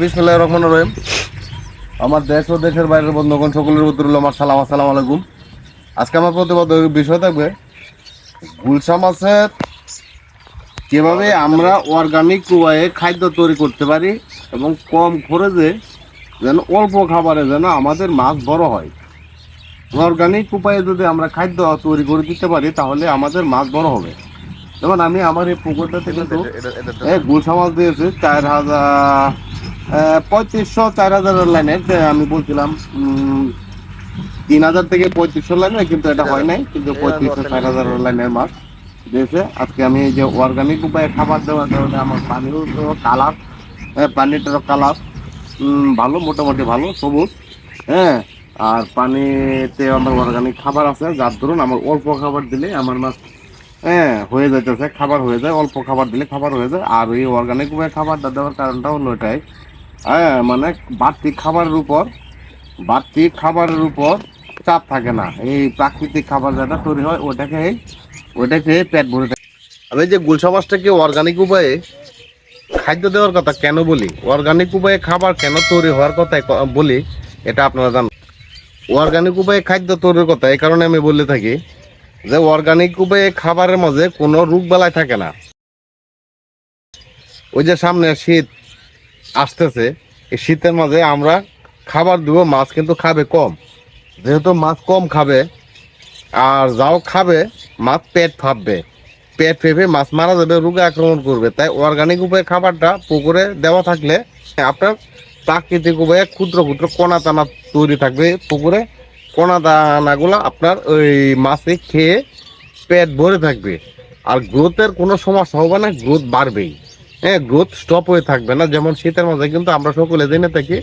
বিসমুল্লাহ রহমান রহিম। আমার দেশ ও দেশের বাইরের বন্ধুগণ সকলের উত্তর হলো আমার সালাম আসসালাম আলাইকুম। আজকে আমার প্রতিবাদ বিষয় থাকবে গুলশা মাছের কীভাবে আমরা অর্গানিক উপায়ে খাদ্য তৈরি করতে পারি এবং কম খরচে যেন অল্প খাবারে যেন আমাদের মাছ বড় হয়। অর্গানিক উপায়ে যদি আমরা খাদ্য তৈরি করে দিতে পারি তাহলে আমাদের মাছ বড় হবে। যেমন আমি আমার এই পুকুরটা থেকে গুলশা মাছ দিয়েছি চার হাজার পঁয়ত্রিশশো চার হাজারের লাইনে আমি বলছিলাম তিন হাজার থেকে পঁয়ত্রিশশো লাইনে কিন্তু এটা হয় নাই কিন্তু পঁয়ত্রিশশো চার হাজারের লাইনের মাছ দিয়েছে। আজকে আমি এই যে অর্গানিক উপায়ে খাবার দেওয়ার কারণে আমার পানির কালার পানিটারও কালার ভালো মোটামুটি ভালো সবুজ হ্যাঁ আর পানিতে আমার অর্গানিক খাবার আছে যার ধরুন আমার অল্প খাবার দিলে আমার মাছ হ্যাঁ হয়ে যাইতেছে খাবার হয়ে যায় অল্প খাবার দিলে খাবার হয়ে যায় আর এই অর্গানিক উপায়ে খাবারটা দেওয়ার কারণটা হলো এটাই। হ্যাঁ মানে বাড়তি খাবারের উপর, বাড়তি খাবারের উপর চাপ থাকে না। এই প্রাকৃতিক খাবার যেটা তৈরি হয়, ওটাকে ওটাকে পেট ভরে থাকে। আমি যে গুলশা মাছটাকে অর্গানিক উপায়ে খাদ্য দেওয়ার কথা কেন বলি? অর্গানিক উপায়ে খাবার কেন তৈরি হওয়ার কথা বলি, এটা আপনারা জান অর্গানিক উপায়ে খাদ্য তৈরির কথা, এই কারণে আমি বলে থাকি যে অর্গানিক উপায়ে খাবারের মাঝে কোনো রোগ বালাই থাকে না। ওই যে সামনে শীত আসতেছে, এই শীতের মাঝে আমরা খাবার দিব, মাছ কিন্তু খাবে কম। যেহেতু মাছ কম খাবে, আর যাও খাবে, মাছ পেট ফাঁপবে পেট ফেপে মাছ মারা যাবে, রোগে আক্রমণ করবে। তাই অর্গানিক উপায়ে খাবারটা পুকুরে দেওয়া থাকলে আপনার প্রাকৃতিক উপায়ে ক্ষুদ্র ক্ষুদ্র কণা দানা তৈরি থাকবে পুকুরে। কণা দানাগুলো আপনার ওই মাছে খেয়ে পেট ভরে থাকবে। আর গ্রোথের কোনো সমস্যা হবে না গ্রোথ বাড়বেই। হ্যাঁ গ্রোথ স্টপ হয়ে থাকবে না। যেমন শীতের মাঝে কিন্তু আমরা সকলে জেনে থাকি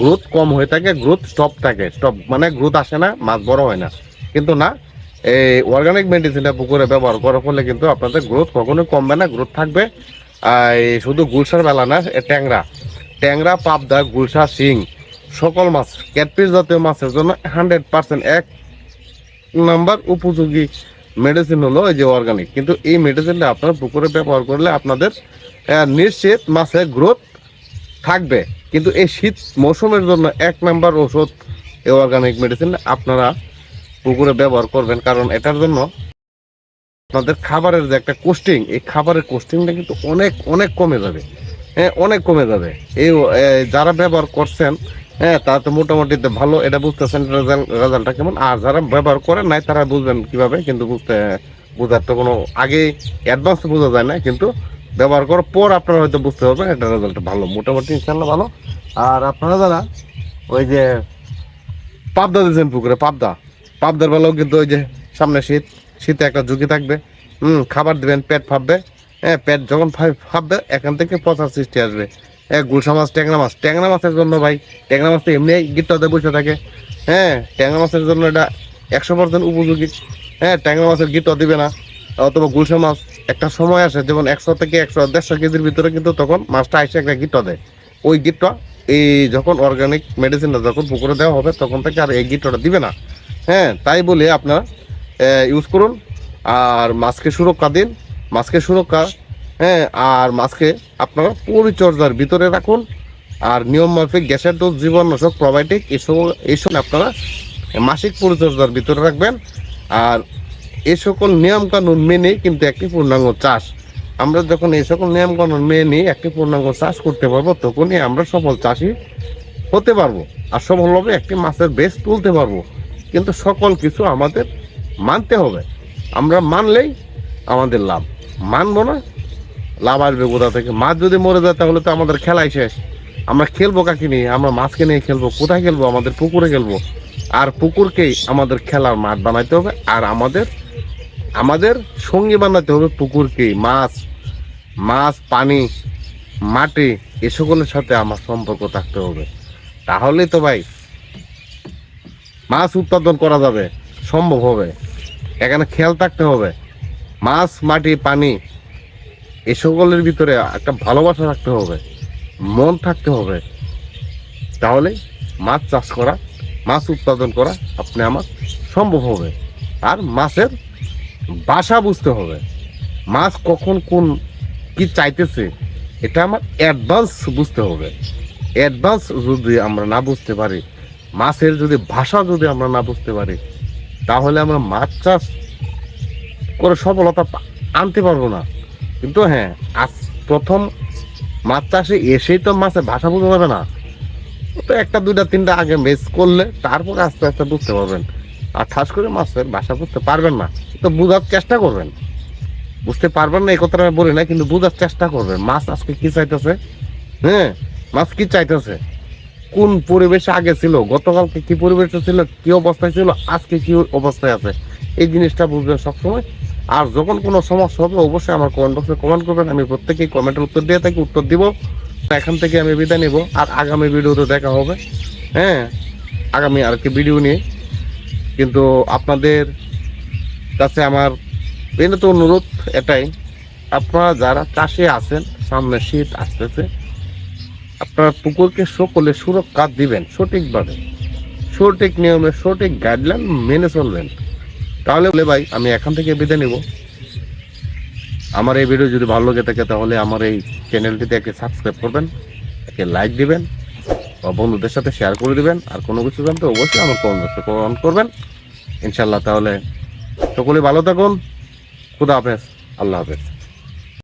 গ্রোথ কম হয়ে থাকে গ্রোথ স্টপ থাকে। স্টপ মানে গ্রোথ আসে না, মাছ বড় হয় না। কিন্তু না, এই অর্গানিক মেডিসিনটা পুকুরে ব্যবহার করার ফলে কিন্তু আপনাদের গ্রোথ কখনোই কমবে না গ্রোথ থাকবে। আর শুধু গুলশার বেলা না ট্যাংরা। ট্যাংরা, পাবদা, গুলশা, শিং, সকল মাছ ক্যাটপিস জাতীয় মাছের জন্য হান্ড্রেড পার্সেন্ট এক নাম্বার উপযোগী মেডিসিন হলো এই যে অর্গানিক কিন্তু এই মেডিসিনটা আপনারা পুকুরে ব্যবহার করলে আপনাদের নিশ্চিত মাছের গ্রোথ থাকবে। কিন্তু এই শীত মৌসুমের জন্য এক নাম্বার ওষুধ এই অর্গানিক মেডিসিন আপনারা পুকুরে ব্যবহার করবেন। কারণ এটার জন্য আপনাদের খাবারের যে একটা কোস্টিং এই খাবারের কোস্টিংটা কিন্তু অনেক অনেক কমে যাবে। হ্যাঁ অনেক কমে যাবে। এই যারা ব্যবহার করছেন হ্যাঁ তারা তো মোটামুটি ভালো, এটা বুঝতেছেন রেজাল্ট রেজাল্টটা কেমন। আর যারা ব্যবহার করেন নাই, তারা বুঝবেন কীভাবে, কিন্তু বুঝতে, বোঝার তো কোনো আগে অ্যাডভান্স বোঝা যায় না। কিন্তু ব্যবহার করার পর আপনারা হয়তো বুঝতে পারবেন এটা রেজাল্ট ভালো। মোটামুটি ইনশাল্লাহ ভালো। আর আপনারা যারা ওই যে পাবদা দিয়েছেন পুকুরে, পাবদা। পাবদার বেলাও কিন্তু ওই যে সামনে শীত, শীতে একটা ঝুঁকি থাকবে। হুম, খাবার দেবেন, পেট ফাঁপবে। হ্যাঁ পেট যখন ফাঁপবে, এখান থেকে পচার সৃষ্টি আসবে। হ্যাঁ গুলশা মাছ, ট্যাংরা মাছ। ট্যাংরা মাছের জন্য ভাই, ট্যাংরা মাছ তো এমনি গিট্টাতে বসে থাকে। হ্যাঁ ট্যাংরা মাছের জন্য এটা একশো পার্সেন্ট উপযোগী। হ্যাঁ ট্যাংরা মাছের গিট্টা দিবে না। অথবা গুলশা মাছ একটা সময় আসে, যেমন একশো থেকে একশো দেড়শো কেজির ভিতরে কিন্তু তখন মাছটা এসে একটা গিট্টা দেয়। ওই গিটটা, এই যখন অর্গানিক মেডিসিনটা যখন পুকুরে দেওয়া হবে, তখন থেকে আর এই গিটটা দিবে না। হ্যাঁ তাই বলে আপনারা ইউজ করুন। আর মাছকে সুরক্ষা দিন, মাছকে সুরক্ষা হ্যাঁ আর মাছকে আপনারা পরিচর্যার ভিতরে রাখুন। আর নিয়ম মাফিক গ্যাসের ডোজ জীবাণুনাশক প্রোবায়োটিক এসব এইসব আপনারা মাসিক পরিচর্যার ভিতরে রাখবেন। আর এই সকল নিয়ম কানুন মেনে কিন্তু একটি পূর্ণাঙ্গ চাষ। আমরা যখন এই সকল নিয়ম কানুন মেনে একটি পূর্ণাঙ্গ চাষ করতে পারব, তখনই আমরা সফল চাষি হতে পারব আর সফলভাবে একটি মাছের বেশ তুলতে পারব। কিন্তু সকল কিছু আমাদের মানতে হবে। আমরা মানলেই আমাদের লাভ। মানবো না, লাভ আসবে কোথা থেকে? মাছ যদি মরে যায় তাহলে তো আমাদের খেলাই শেষ। আমরা খেলব কাকে নিয়ে? আমরা মাছকে নিয়ে খেলব। কোথায় খেলব? আমাদের পুকুরে খেলব। আর পুকুরকেই আমাদের খেলার মাঠ বানাইতে হবে। আর আমাদের আমাদের সঙ্গী বানাতে হবে পুকুরকেই মাছ মাছ, পানি, মাটি, এ সকলের সাথে আমার সম্পর্ক থাকতে হবে। তাহলে তো ভাই, মাছ উৎপাদন করা যাবে, সম্ভব হবে। এখানে খেয়াল থাকতে হবে, মাছ, মাটি, পানি, এ সকলের ভিতরে একটা ভালোবাসা থাকতে হবে, মন থাকতে হবে। তাহলে মাছ চাষ করা, মাছ উৎপাদন করা আপনি আমার সম্ভব হবে। আর মাছের বাসা বুঝতে হবে। মাছ কখন কোন কি চাইতেছে, এটা আমার অ্যাডভান্স বুঝতে হবে। অ্যাডভান্স যদি আমরা না বুঝতে পারি, মাছের যদি ভাষা যদি আমরা না বুঝতে পারি, তাহলে আমরা মাছ চাষ করে সফলতা আনতে পারব না। কিন্তু হ্যাঁ আজ প্রথম মাছ চাষে এসেই তো মাছের ভাষা বোঝা যাবে না। তো একটা, দুইটা, তিনটা আগে মেস করলে, তারপর আস্তে আস্তে বুঝতে পারবেন। আর ঠাস করে মাছের ভাষা বুঝতে পারবেন না। তো বোঝার চেষ্টা করবেন। বুঝতে পারবেন না, এই কথাটা আমি বলি না কিন্তু বোঝার চেষ্টা করবেন। মাছ আজকে কি চাইতেছে? হ্যাঁ মাছ কি চাইতেছে? কোন পরিবেশে আগে ছিল? গতকালকে কি পরিবেশে ছিল? কি অবস্থায় ছিল? আজকে কি অবস্থায় আছে? এই জিনিসটা বুঝবেন সবসময়। আর যখন কোনো সমস্যা হবে, অবশ্যই আমার কমেন্ট বক্সে কমেন্ট করবেন। আমি প্রত্যেকেই কমেন্টের উত্তর দিয়ে থাকি, উত্তর দিব। এখান থেকে আমি বিদায় নিব। আর আগামী ভিডিওতে দেখা হবে। হ্যাঁ আগামী আর কি ভিডিও নিয়ে। কিন্তু আপনাদের কাছে আমার বিনীত অনুরোধ এটাই। আপনারা যারা চাষে আছেন, সামনে শীত আসতেছে, আপনারা পুকুরকে সকলে সুরক্ষা দিবেন সঠিকভাবে। সঠিক নিয়মে সঠিক গাইডলাইন মেনে চলবেন। তাহলে বলে ভাই, আমি এখান থেকে বিদায় নিব। আমার এই ভিডিও যদি ভালো লেগে থাকে, তাহলে আমার এই চ্যানেলটিতে একে সাবস্ক্রাইব করবেন, একে লাইক দিবেন, বা বন্ধুদের সাথে শেয়ার করে দিবেন। আর কোনো কিছু জানতে অবশ্যই আমার কমেন্ট করবেন। ইনশাল্লাহ তাহলে সকলে ভালো থাকুন। খুদা হাফেজ। আল্লাহ হাফেজ।